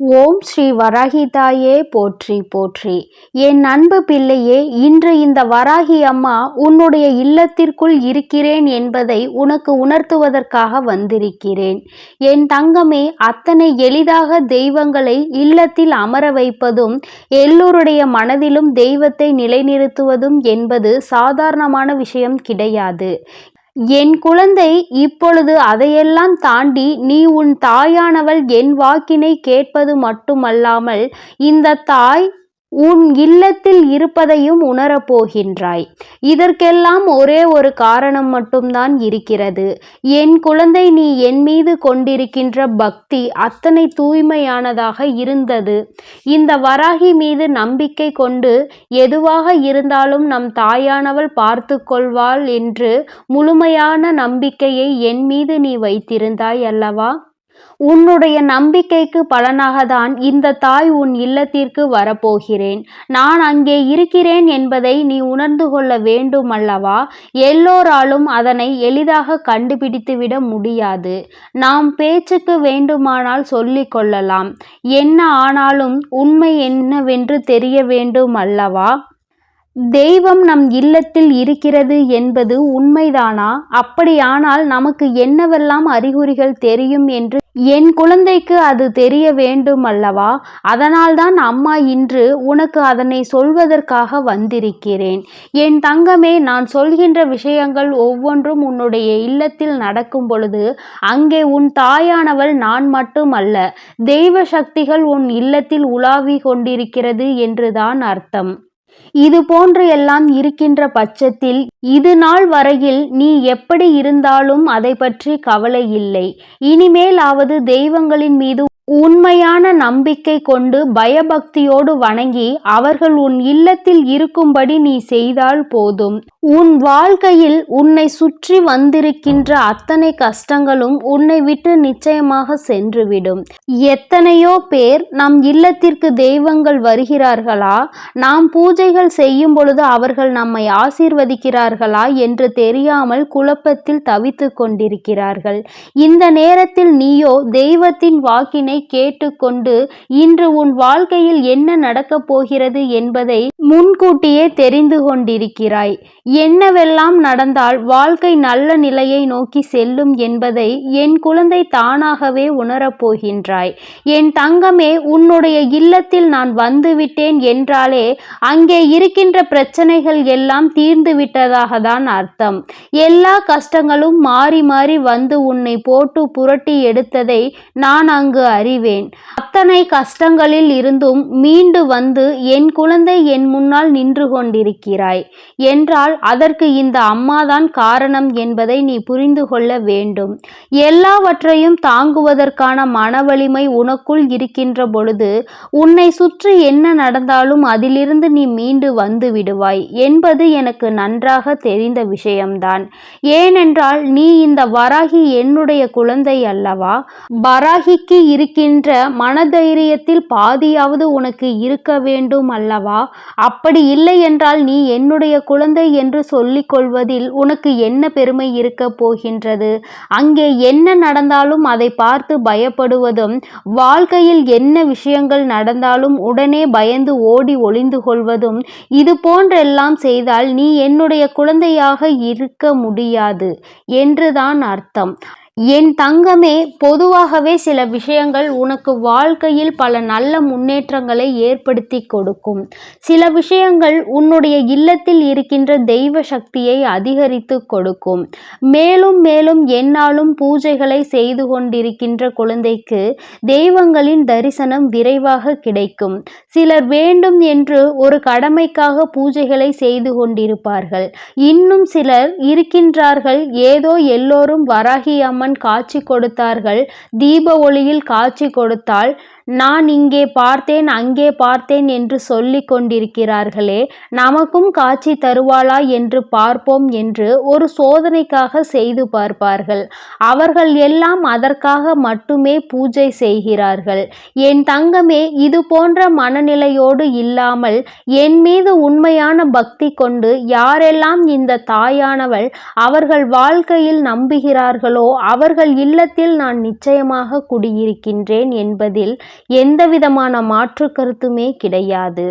ஓம் ஸ்ரீ வராகி தாயே போற்றி போற்றி. என் அன்பு பிள்ளையே இன்று இந்த வராகி அம்மா உன்னுடைய இல்லத்திற்குள் இருக்கிறேன் என்பதை உனக்கு உணர்த்துவதற்காக வந்திருக்கிறேன். என் தங்கமே அத்தனை எளிதாக தெய்வங்களை இல்லத்தில் அமர வைப்பதும் எல்லோருடைய மனதிலும் தெய்வத்தை நிலைநிறுத்துவதும் என்பது சாதாரணமான விஷயம் கிடையாது. என் குழந்தை இப்பொழுது அதையெல்லாம் தாண்டி நீ உன் தாயானவள் என் வாக்கினை கேட்பது மட்டுமல்லாமல் இந்த தாய் உன் இல்லத்தில் இருப்பதையும் உணரப்போகின்றாய் இதற்கெல்லாம் ஒரே ஒரு காரணம் மட்டும்தான் இருக்கிறது. என் குழந்தை நீ என் மீது கொண்டிருக்கின்ற பக்தி அத்தனை தூய்மையானதாக இருந்தது. இந்த வராகி மீது நம்பிக்கை கொண்டு எதுவாக இருந்தாலும் நம் தாயானவள் பார்த்து கொள்வாள் என்று முழுமையான நம்பிக்கையை என் மீது நீ வைத்திருந்தாய் அல்லவா? உன்னுடைய நம்பிக்கைக்கு பலனாகத்தான் இந்த தாய் உன் இல்லத்திற்கு வரப்போகிறேன். நான் அங்கே இருக்கிறேன் என்பதை நீ உணர்ந்து கொள்ள வேண்டும் அல்லவா எல்லோராலும் அதனை எளிதாக கண்டுபிடித்துவிட முடியாது. நாம் பேச்சுக்கு வேண்டுமானால் சொல்லிக் கொள்ளலாம். என்ன ஆனாலும் உண்மை என்னவென்று தெரிய வேண்டும் அல்லவா தெய்வம் நம் இல்லத்தில் இருக்கிறது என்பது உண்மைதானா? அப்படியானால் நமக்கு என்னவெல்லாம் அறிகுறிகள் தெரியும் என்று என் குழந்தைக்கு அது தெரிய வேண்டும் அல்லவா அதனால்தான் அம்மா இன்று உனக்கு அதனை சொல்வதற்காக வந்திருக்கிறேன். என் தங்கமே நான் சொல்கின்ற விஷயங்கள் ஒவ்வொன்றும் உன்னுடைய இல்லத்தில் நடக்கும் பொழுது அங்கே உன் தாயானவள் நான் மட்டும் அல்ல தெய்வ சக்திகள் உன் இல்லத்தில் உலாவி கொண்டிருக்கிறது என்றுதான் அர்த்தம். இது போன்று எல்லாம் இருக்கின்ற பட்சத்தில் இது நாள் வரையில் நீ எப்படி இருந்தாலும் அதை பற்றி கவலை இல்லை. இனிமேலாவது தெய்வங்களின் மீது உண்மையான நம்பிக்கை கொண்டு பயபக்தியோடு வணங்கி அவர்கள் உன் இல்லத்தில் இருக்கும்படி நீ செய்தால் போதும். உன் வாழ்க்கையில் உன்னை சுற்றி வந்திருக்கின்ற அத்தனை கஷ்டங்களும் உன்னை விட்டு நிச்சயமாக சென்றுவிடும். எத்தனையோ பேர் நம் இல்லத்திற்கு தெய்வங்கள் வருகிறார்களா? நாம் பூஜைகள் செய்யும் பொழுது அவர்கள் நம்மை ஆசீர்வதிக்கிறார்களா என்று தெரியாமல் குழப்பத்தில் தவித்து கொண்டிருக்கிறார்கள். இந்த நேரத்தில் நீயோ தெய்வத்தின் வாக்கினை கேட்டுக்கொண்டு இன்று உன் வாழ்க்கையில் என்ன நடக்கப் போகிறது என்பதை முன்கூட்டியே தெரிந்து கொண்டிருக்கிறாய். என்னவெல்லாம் நடந்தால் வாழ்க்கை நல்ல நிலையை நோக்கி செல்லும் என்பதை என் குழந்தை தானாகவே உணரப்போகின்றாய் என் தங்கமே உன்னுடைய இல்லத்தில் நான் வந்துவிட்டேன் என்றாலே அங்கே இருக்கின்ற பிரச்சனைகள் எல்லாம் தீர்ந்து விட்டதாக தான் அர்த்தம். எல்லா கஷ்டங்களும் மாறி மாறி வந்து உன்னை போட்டு புரட்டி எடுத்ததை நான் அங்கு அறிவேன். அத்தனை கஷ்டங்களில் இருந்தும் மீண்டு வந்து என் குழந்தை என் முன்னால் நின்று கொண்டிருக்கிறாய். என்றால் அதற்கு இந்த அம்மாதான் காரணம் என்பதை நீ புரிந்து கொள்ள வேண்டும். எல்லாவற்றையும் தாங்குவதற்கான மனவலிமை உனக்குள் இருக்கின்ற பொழுது உன்னை சுற்றி என்ன நடந்தாலும் அதிலிருந்து நீ மீண்டு வந்து விடுவாய் என்பது எனக்கு நன்றாக தெரிந்த விஷயம்தான். ஏனென்றால் நீ இந்த வராகி என்னுடைய குழந்தை அல்லவா? வராகிக்கு இருக்கின்ற மனதைரியத்தில் பாதியாவது உனக்கு இருக்க வேண்டும் அல்லவா? அப்படி இல்லை என்றால் நீ என்னுடைய குழந்தை என்று சொல்லிக் கொள்வதில் உனக்கு என்ன பெருமை இருக்க போகின்றது? அங்கே என்ன நடந்தாலும் அதை பார்த்து பயப்படுவதும் வாழ்க்கையில் என்ன விஷயங்கள் நடந்தாலும் உடனே பயந்து ஓடி ஒளிந்து கொள்வதும் இது போன்றெல்லாம் செய்தால் நீ என்னுடைய குழந்தையாக இருக்க முடியாது என்றுதான் அர்த்தம். என் தங்கமே பொதுவாகவே சில விஷயங்கள் உனக்கு வாழ்க்கையில் பல நல்ல முன்னேற்றங்களை ஏற்படுத்தி கொடுக்கும். சில விஷயங்கள் உன்னுடைய இல்லத்தில் இருக்கின்ற தெய்வ சக்தியை அதிகரித்து கொடுக்கும். மேலும் மேலும் என்னாலும் பூஜைகளை செய்து கொண்டிருக்கின்ற குழந்தைக்கு தெய்வங்களின் தரிசனம் விரைவாக கிடைக்கும். சிலர் வேண்டும் என்று ஒரு கடமைக்காக பூஜைகளை செய்து கொண்டிருப்பார்கள். இன்னும் சிலர் இருக்கின்றார்கள். ஏதோ எல்லோரும் வராகி அம்மன் அம்மன் காட்சி கொடுத்தார்கள். தீப ஒளியில் காட்சி கொடுத்தால் நான் இங்கே பார்த்தேன் அங்கே பார்த்தேன் என்று சொல்லிக் கொண்டிருக்கிறார்களே நமக்கும் காட்சி தருவாளா என்று பார்ப்போம் என்று ஒரு சோதனைக்காக செய்து பார்ப்பார்கள். அவர்கள் எல்லாம் அதற்காக மட்டுமே பூஜை செய்கிறார்கள். என் தங்கமே இது போன்ற மனநிலையோடு இல்லாமல் என் மீது உண்மையான பக்தி கொண்டு யாரெல்லாம் இந்த தாயானவள் அவர்கள் வாழ்க்கையில் நம்புகிறார்களோ அவர்கள் இல்லத்தில் நான் நிச்சயமாக குடியிருக்கின்றேன் என்பதில் எந்த விதமான மாற்று கருத்துமே கிடையாது.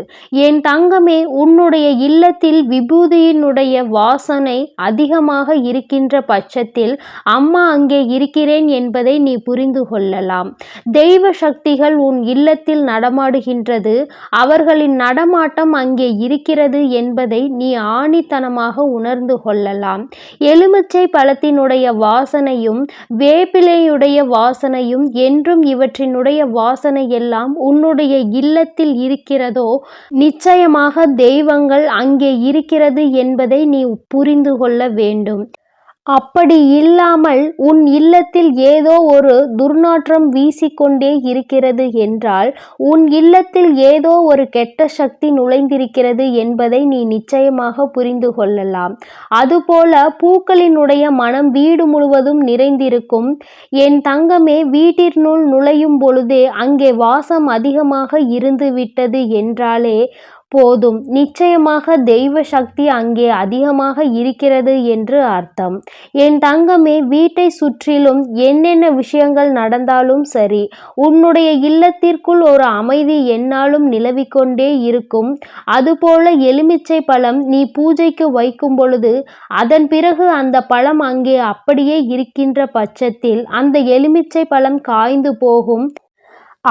என் தங்கமே உன்னுடைய இல்லத்தில் விபூதியினுடைய வாசனை அதிகமாக இருக்கின்ற பட்சத்தில் அம்மா அங்கே இருக்கிறேன் என்பதை நீ புரிந்து கொள்ளலாம். தெய்வ சக்திகள் உன் இல்லத்தில் நடமாடுகின்றது. அவர்களின் நடமாட்டம் அங்கே இருக்கிறது என்பதை நீ ஆணித்தனமாக உணர்ந்து கொள்ளலாம். எலுமிச்சை பழத்தினுடைய வாசனையும் வேப்பிலையுடைய வாசனையும் என்றும் இவற்றினுடைய வாசனை எல்லாம் உன்னுடைய இல்லத்தில் இருக்கிறதோ நிச்சயமாக தெய்வங்கள் அங்கே இருக்கிறது என்பதை நீ புரிந்து கொள்ள வேண்டும். அப்படி இல்லாமல் உன் இல்லத்தில் ஏதோ ஒரு துர்நாற்றம் வீசிக்கொண்டே இருக்கிறது என்றால் உன் இல்லத்தில் ஏதோ ஒரு கெட்ட சக்தி நுழைந்திருக்கிறது என்பதை நீ நிச்சயமாக புரிந்து கொள்ளலாம். அதுபோல பூக்களினுடைய மனம் வீடு முழுவதும் நிறைந்திருக்கும். என் தங்கமே வீட்டினுள் நுழையும் பொழுதே அங்கே வாசம் அதிகமாக இருந்து விட்டது என்றாலே போதும். நிச்சயமாக தெய்வ சக்தி அங்கே அதிகமாக இருக்கிறது என்று அர்த்தம். என் தங்கமே வீட்டை சுற்றிலும் என்னென்ன விஷயங்கள் நடந்தாலும் சரி உன்னுடைய இல்லத்திற்குள் ஒரு அமைதி என்னாலும் நிலவிக்கொண்டே இருக்கும். அதுபோல எலுமிச்சை பழம் நீ பூஜைக்கு வைக்கும் பொழுது அதன் பிறகு அந்த பழம் அங்கே அப்படியே இருக்கின்ற பட்சத்தில் அந்த எலுமிச்சை பழம் காய்ந்து போகும்.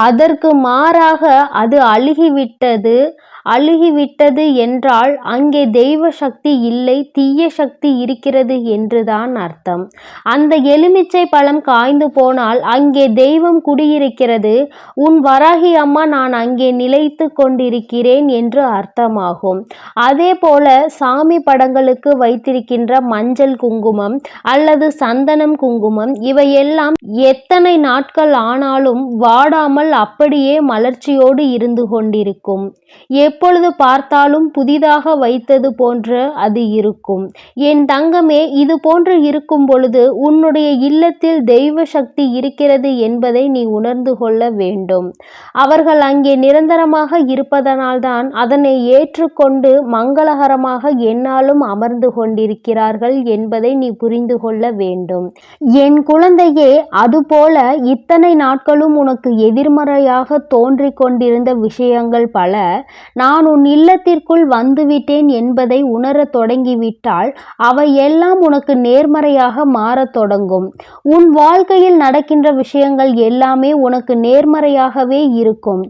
அதற்கு மாறாக அது அழுகிவிட்டது. அழுகிவிட்டது என்றால் அங்கே தெய்வ சக்தி இல்லை தீய சக்தி இருக்கிறது என்றுதான் அர்த்தம். அந்த எலுமிச்சை பழம் காய்ந்து போனால் அங்கே தெய்வம் குடியிருக்கிறது உன் வராகி அம்மா நான் அங்கே நிலைத்து கொண்டிருக்கிறேன் என்று அர்த்தமாகும். அதே போல சாமி படங்களுக்கு வைத்திருக்கின்ற மஞ்சள் குங்குமம் அல்லது சந்தனம் குங்குமம் இவையெல்லாம் எத்தனை நாட்கள் ஆனாலும் வாடாமல் அப்படியே மலர்ச்சியோடு இருந்து கொண்டிருக்கும். எப் எப்பொழுது பார்த்தாலும் புதிதாக வைத்தது போன்று அது இருக்கும். என் தங்கமே இது போன்று இருக்கும் பொழுது உன்னுடைய இல்லத்தில் தெய்வ சக்தி இருக்கிறது என்பதை நீ உணர்ந்து கொள்ள வேண்டும். அவர்கள் அங்கே நிரந்தரமாக இருப்பதனால்தான் அதனை ஏற்றுக்கொண்டு மங்களகரமாக என்னாலும் அமர்ந்து கொண்டிருக்கிறார்கள் என்பதை நீ புரிந்து கொள்ள வேண்டும். என் குழந்தையே அதுபோல இத்தனை நாட்களும் உனக்கு எதிர்மறையாக தோன்றிக் கொண்டிருந்த விஷயங்கள் பல. நான் உன் இல்லத்திற்குள் வந்துவிட்டேன் என்பதை உணரத் தொடங்கிவிட்டால் அவை எல்லாம் உனக்கு நேர்மறையாக மாறத் தொடங்கும். உன் வாழ்க்கையில் நடக்கின்ற விஷயங்கள் எல்லாமே உனக்கு நேர்மறையாகவே இருக்கும்.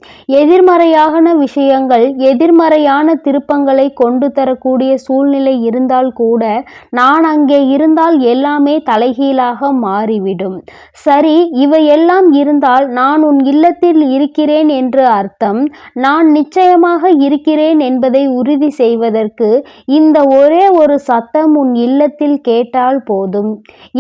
எதிர்மறையான விஷயங்கள் எதிர்மறையான திருப்பங்களை கொண்டு தரக்கூடிய சூழ்நிலை இருந்தால் கூட நான் அங்கே இருந்தால் எல்லாமே தலைகீழாக மாறிவிடும். சரி இவையெல்லாம் இருந்தால் நான் உன் இல்லத்தில் இருக்கிறேன் என்று அர்த்தம். நான் நிச்சயமாக இருக்கிறேன் என்பதை உறுதி செய்வதற்கு இந்த ஒரே ஒரு சத்தம் உன் இல்லத்தில் கேட்டால் போதும்.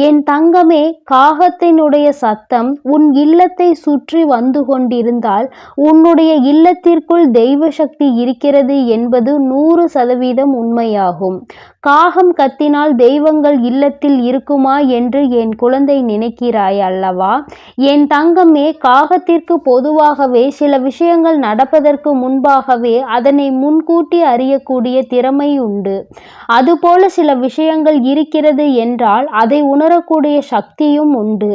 என் தங்கமே காகத்தினுடைய சத்தம் உன் இல்லத்தை சுற்றி வந்து கொண்டிருந்தால் உன்னுடைய இல்லத்திற்குள் தெய்வ சக்தி இருக்கிறது என்பது நூறு சதவீதம் உண்மையாகும். காகம் கத்தினால் தெய்வங்கள் இல்லத்தில் இருக்குமா என்று என் குழந்தை நினைக்கிறாய் அல்லவா? என் தங்கமே காகத்திற்கு பொதுவாகவே சில விஷயங்கள் நடப்பதற்கு முன்பாகவே அதனை முன்கூட்டி அறியக்கூடிய திறமை உண்டு. அதுபோல சில விஷயங்கள் இருக்கிறது என்றால் அதை உணரக்கூடிய சக்தியும் உண்டு.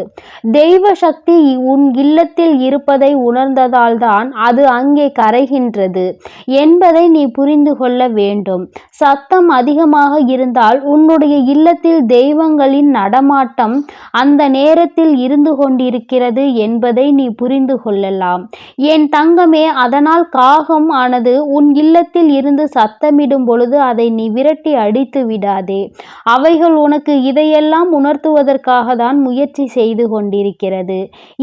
தெய்வ சக்தி உன் இல்லத்தில் இருப்பதை உணர்ந்ததால்தான் அது அங்கே கரைகின்றது என்பதை நீ புரிந்து கொள்ள வேண்டும். சத்தம் அதிகமாக இருந்தால் உன்னுடைய இல்லத்தில் தெய்வங்களின் நடமாட்டம் அந்த நேரத்தில் இருந்து கொண்டிருக்கிறது என்பதை நீ புரிந்து கொள்ளலாம். என் தங்கமே அதனால் காகம் ஆனது உன் இல்லத்தில் இருந்து சத்தமிடும் பொழுது அதை நீ விரட்டி அடித்து விடாதே. அவைகள் உனக்கு இதையெல்லாம் உணர்த்துவதற்காக தான் முயற்சி செய்து கொண்டிருக்கிறது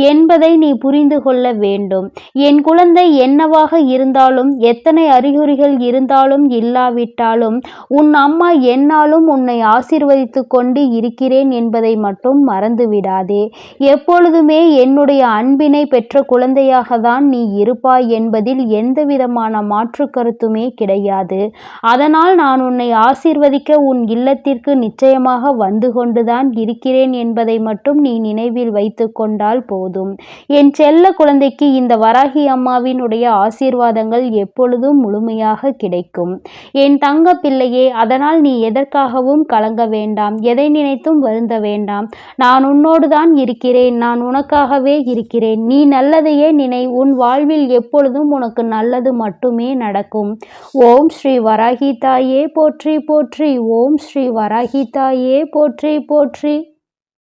என்பதை நீ புரிந்து கொள்ள வேண்டும். என் குழந்தை என்னவாக இருந்தாலும் எத்தனை அறிகுறிகள் இருந்தாலும் இல்லாவிட்டாலும் உன் அம்மா என்னாலும் உன்னை ஆசிர்வதித்து கொண்டு இருக்கிறேன் என்பதை மட்டும் மறந்துவிடாதே. எப்பொழுதுமே என்னுடைய அன்பினை பெற்ற குழந்தையாக தான் நீ இருப்பாய் என்பதில் எந்தவிதமான மாற்று மாற்று கருத்துமே கிடையாது. அதனால் நான் உன்னை ஆசிர்வதிக்க உன் இல்லத்திற்கு நிச்சயமாக வந்து கொண்டுதான் இருக்கிறேன் என்பதை மட்டும் நீ நினைவில் வைத்து கொண்டால் போதும். என் செல்ல குழந்தைக்கு இந்த வராகி அம்மாவினுடைய ஆசீர்வாதங்கள் எப்பொழுதும் முழுமையாக கிடைக்கும். என் தங்க பிள்ளையே அதனால் நீ எதற்காகவும் கலங்க வேண்டாம். எதை நினைத்தும் வருந்த வேண்டாம். நான் உன்னோடு தான் இருக்கிறேன். நான் உனக்காகவே இருக்கிறேன். நீ நல்லதையே நினை. உன் வாழ்வில் எப்பொழுதும் உனக்கு நல்லது மட்டுமே நடக்கும். ஓம் ஸ்ரீ வராகி தாயே போற்றி போற்றி. ஓம் ஸ்ரீ வராகி தாயே போற்றி போற்றி.